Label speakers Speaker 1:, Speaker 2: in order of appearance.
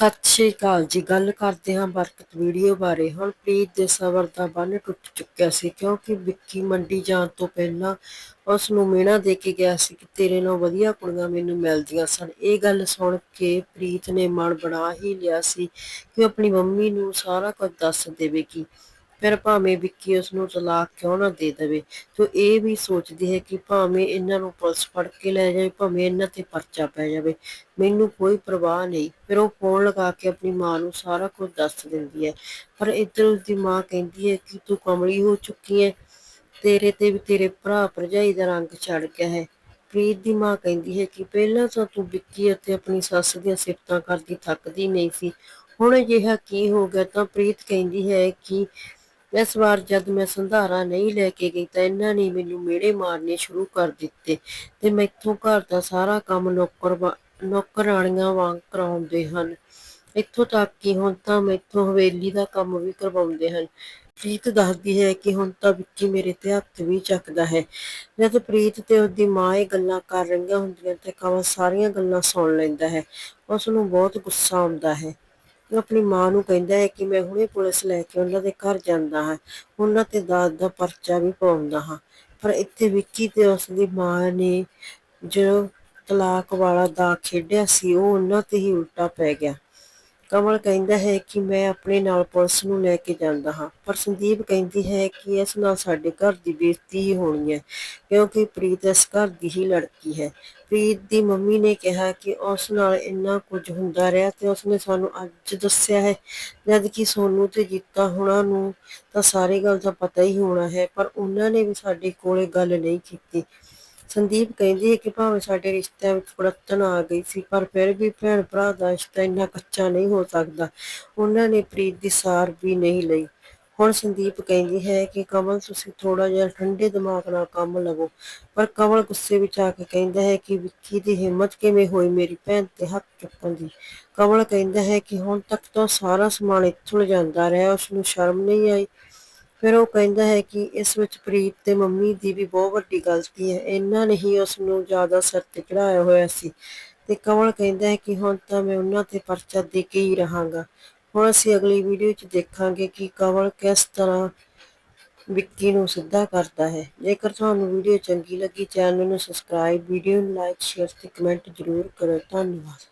Speaker 1: ਸਤਿ ਸ਼੍ਰੀ ਅਕਾਲ ਜੀ। ਗੱਲ ਕਰਦੇ ਹਾਂ ਬਰਕਤ ਵੀਡੀਓ ਬਾਰੇ। ਹੁਣ ਪ੍ਰੀਤ ਦੇ ਸਬਰ ਦਾ ਬੰਨ ਟੁੱਟ ਚੁੱਕਿਆ ਸੀ ਕਿਉਂਕਿ ਵਿੱਕੀ ਮੰਡੀ ਜਾਣ ਤੋਂ ਪਹਿਲਾਂ ਉਸ ਨੂੰ ਮਿਹਣਾ ਦੇ ਕੇ ਗਿਆ ਸੀ ਕਿ ਤੇਰੇ ਨਾਲ ਵਧੀਆ ਕੁੜੀਆਂ ਮੈਨੂੰ ਮਿਲਦੀਆਂ ਸਨ। ਇਹ ਗੱਲ ਸੁਣ ਕੇ ਪ੍ਰੀਤ ਨੇ ਮਨ ਬਣਾ ਹੀ ਲਿਆ ਸੀ ਕਿ ਉਹ ਆਪਣੀ ਮੰਮੀ ਨੂੰ ਸਾਰਾ ਕੁਝ ਦੱਸ ਦੇਵੇਗੀ। ਫਿਰ ਭਾਵੇਂ ਵਿੱਕੀ ਉਸ ਨੂੰ ਤਲਾਕ ਕਿਉਂ ਨਾ ਦੇ ਦੇਵੇ, ਤੇ ਇਹ ਵੀ ਸੋਚਦੀ ਹੈ ਕਿ ਭਾਵੇਂ ਇਹਨਾਂ ਨੂੰ ਪੁਲਿਸ ਫੜ ਕੇ ਲੈ ਜਾਵੇ, ਭਾਵੇਂ ਇਹਨਾਂ ਤੇ ਪਰਚਾ ਪੈ ਜਾਵੇ, ਮੈਨੂੰ ਕੋਈ ਪਰਵਾਹ ਨਹੀਂ। ਫਿਰ ਉਹ ਫੋਨ ਲਗਾ ਕੇ ਆਪਣੀ ਮਾਂ ਨੂੰ ਸਾਰਾ ਕੁਝ ਦੱਸ ਦਿੰਦੀ ਹੈ। ਪਰ ਇੱਧਰ ਉਸਦੀ ਮਾਂ ਕਹਿੰਦੀ ਹੈ ਕਿ ਤੂੰ ਕਮਲੀ ਹੋ ਚੁੱਕੀ ਹੈ, ਤੇਰੇ ਤੇ ਵੀ ਤੇਰੇ ਭਰਾ ਭਰਜਾਈ ਦਾ ਰੰਗ ਚੜ ਗਿਆ ਹੈ। ਪ੍ਰੀਤ ਦੀ ਮਾਂ ਕਹਿੰਦੀ ਹੈ ਕਿ ਪਹਿਲਾਂ ਤਾਂ ਤੂੰ ਵਿੱਕੀ ਅਤੇ ਆਪਣੀ ਸੱਸ ਦੀਆਂ ਸਿਫਤਾਂ ਕਰਦੀ ਥੱਕਦੀ ਨਹੀਂ ਸੀ। ਹੁਣ ਅਜਿਹਾ ਕੀ ਹੋ ਗਿਆ ਤਾਂ ਪ੍ਰੀਤ ਕਹਿੰਦੀ ਹੈ ਕਿ ਇਸ ਵਾਰ ਜਦ ਮੈਂ ਸੰਧਾਰਾ ਨਹੀਂ ਲੈ ਕੇ ਗਈ ਤਾਂ ਇਹਨਾਂ ਨੇ ਮੈਨੂੰ ਮੇੜੇ ਮਾਰਨੇ ਸ਼ੁਰੂ ਕਰ ਦਿੱਤੇ ਤੇ ਮੈਥੋਂ ਘਰ ਦਾ ਸਾਰਾ ਕੰਮ ਨੌਕਰ ਨੌਕਰਾਣੀਆਂ ਵਾਂਗ ਕਰਾਉਂਦੇ ਹਨ। ਇੱਥੋਂ ਤੱਕ ਕਿ ਹੁਣ ਤਾਂ ਮੈਥੋਂ ਹਵੇਲੀ ਦਾ ਕੰਮ ਵੀ ਕਰਵਾਉਂਦੇ ਹਨ। ਪ੍ਰੀਤ ਦੱਸਦੀ ਹੈ ਕਿ ਹੁਣ ਤਾਂ ਵਿੱਕੀ ਮੇਰੇ ਤੇ ਹੱਥ ਵੀ ਚੱਕਦਾ ਹੈ। ਜਦ ਪ੍ਰੀਤ ਤੇ ਉਹਦੀ ਮਾਂ ਇਹ ਗੱਲਾਂ ਕਰ ਰਹੀਆਂ ਹੁੰਦੀਆਂ ਤੇ ਕਮਲ ਸਾਰੀਆਂ ਗੱਲਾਂ ਸੁਣ ਲੈਂਦਾ ਹੈ। ਉਸ ਨੂੰ ਬਹੁਤ ਗੁੱਸਾ ਆਉਂਦਾ ਹੈ। ਉਹ ਆਪਣੀ ਮਾਂ ਨੂੰ ਕਹਿੰਦਾ ਹੈ ਕਿ ਮੈਂ ਹੁਣੇ ਪੁਲਿਸ ਲੈ ਕੇ ਉਹਨਾਂ ਦੇ ਘਰ ਜਾਂਦਾ ਹਾਂ। ਉਹਨਾਂ ਤੇ ਦਾਦ ਦਾ ਪਰਚਾ ਵੀ ਪਾਉਂਦਾ ਹਾਂ। ਪਰ ਇੱਥੇ ਵਿੱਕੀ ਤੇ ਉਸ ਦੀ ਮਾਂ ਨੇ ਜੋ ਤਲਾਕ ਵਾਲਾ ਦਾ ਖੇਡਿਆ ਸੀ, ਉਹ ਉਹਨਾਂ ਤੇ ਹੀ ਉਲਟਾ ਪੈ ਗਿਆ। ਕਮਲ ਕਹਿੰਦਾ ਹੈ ਕਿ ਮੈਂ ਆਪਣੇ ਨਾਲ ਪੁਲਿਸ ਨੂੰ ਲੈ ਕੇ ਜਾਂਦਾ ਹਾਂ। ਪਰ ਸੰਦੀਪ ਕਹਿੰਦੀ ਹੈ ਕਿ ਇਸ ਨਾਲ ਸਾਡੇ ਘਰ ਦੀ ਬੇਇੱਜ਼ਤੀ ਹੀ ਹੋਣੀ ਹੈ, ਕਿਉਂਕਿ ਪ੍ਰੀਤ ਇਸ ਘਰ ਦੀ ਹੀ ਲੜਕੀ ਹੈ। ਪ੍ਰੀਤ ਦੀ ਮੰਮੀ ਨੇ ਕਿਹਾ ਕਿ ਉਸ ਨਾਲ ਇੰਨਾ ਕੁਝ ਹੁੰਦਾ ਰਿਹਾ ਤੇ ਉਸਨੇ ਸਾਨੂੰ ਅੱਜ ਦੱਸਿਆ ਹੈ। ਜਦ ਕਿ ਸੋਨੂ ਤੇ ਜੀਤਾ ਹੁਣਾਂ ਨੂੰ ਤਾਂ ਸਾਰੀ ਗੱਲ ਦਾ ਪਤਾ ਹੀ ਹੋਣਾ ਹੈ, ਪਰ ਉਹਨਾਂ ਨੇ ਵੀ ਸਾਡੇ ਕੋਲੇ ਗੱਲ ਨਹੀਂ ਕੀਤੀ। ਸੰਦੀਪ ਕਹਿੰਦੀ ਹੈ ਕਿ ਭਾਵੇਂ ਸਾਡੇ ਰਿਸ਼ਤਿਆਂ ਵਿੱਚ ਕੁੜੱਤਣ ਆ ਗਈ ਸੀ, ਪਰ ਫਿਰ ਵੀ ਭੈਣ ਭਰਾ ਦਾ ਰਿਸ਼ਤਾ ਇੰਨਾ ਕੱਚਾ ਨਹੀਂ ਹੋ ਸਕਦਾ। ਉਹਨਾਂ ਨੇ ਪ੍ਰੀਤ ਦੀ ਸਾਰ ਵੀ ਨਹੀਂ ਲਈ। ਹੁਣ ਸੰਦੀਪ ਕਹਿੰਦੀ ਹੈ ਕਿ ਕਮਲ, ਤੁਸੀਂ ਥੋੜਾ ਜਿਹਾ ਠੰਡੇ ਦਿਮਾਗ ਨਾਲ ਕੰਮ ਲਵੋ। ਪਰ ਕਮਲ ਗੁੱਸੇ ਵਿੱਚ ਆ ਕੇ ਕਹਿੰਦਾ ਹੈ ਕਿ ਵਿੱਕੀ ਦੀ ਹਿੰਮਤ ਕਿਵੇਂ ਹੋਈ ਮੇਰੀ ਭੈਣ ਤੇ ਹੱਥ ਚੁੱਕਣ ਦੀ? ਕਮਲ ਕਹਿੰਦਾ ਹੈ ਕਿ ਹੁਣ ਤੱਕ ਤਾਂ ਸਾਰਾ ਸਮਾਨ ਇੱਥੋਂ ਜਾਂਦਾ ਰਿਹਾ ਉਸ ਨੂੰ ਸ਼ਰਮ ਨਹੀਂ ਆਈ। ਫਿਰ ਉਹ ਕਹਿੰਦਾ ਹੈ ਕਿ ਇਸ ਵਿੱਚ ਪ੍ਰੀਤ ਤੇ ਮੰਮੀ ਦੀ ਵੀ ਬਹੁਤ ਵੱਡੀ ਗਲਤੀ ਹੈ। ਇਹਨਾਂ ਨੇ ਹੀ ਉਸ ਨੂੰ ਜ਼ਿਆਦਾ ਸਿਰ ਤੇ ਚੜਾਇਆ ਹੋਇਆ ਸੀ। ਤੇ ਕਮਲ ਕਹਿੰਦਾ ਹੈ ਕਿ ਹੁਣ ਤਾਂ ਮੈਂ ਉਹਨਾਂ ਤੇ ਪਰਚਾ ਦੇ ਕੇ ਹੀ ਰਹਾਂਗਾ। ਹੁਣ ਅਸੀਂ ਅਗਲੀ ਵੀਡੀਓ 'ਚ ਦੇਖਾਂਗੇ ਕਿ ਕਮਲ ਕਿਸ ਤਰ੍ਹਾਂ ਵਿੱਕੀ ਨੂੰ ਸਿੱਧਾ ਕਰਦਾ ਹੈ। ਜੇਕਰ ਤੁਹਾਨੂੰ ਵੀਡੀਓ ਚੰਗੀ ਲੱਗੀ, ਚੈਨਲ ਨੂੰ ਸਬਸਕ੍ਰਾਈਬ, ਵੀਡੀਓ ਨੂੰ ਲਾਈਕ, ਸ਼ੇਅਰ ਤੇ ਕਮੈਂਟ ਜ਼ਰੂਰ ਕਰੋ। ਧੰਨਵਾਦ।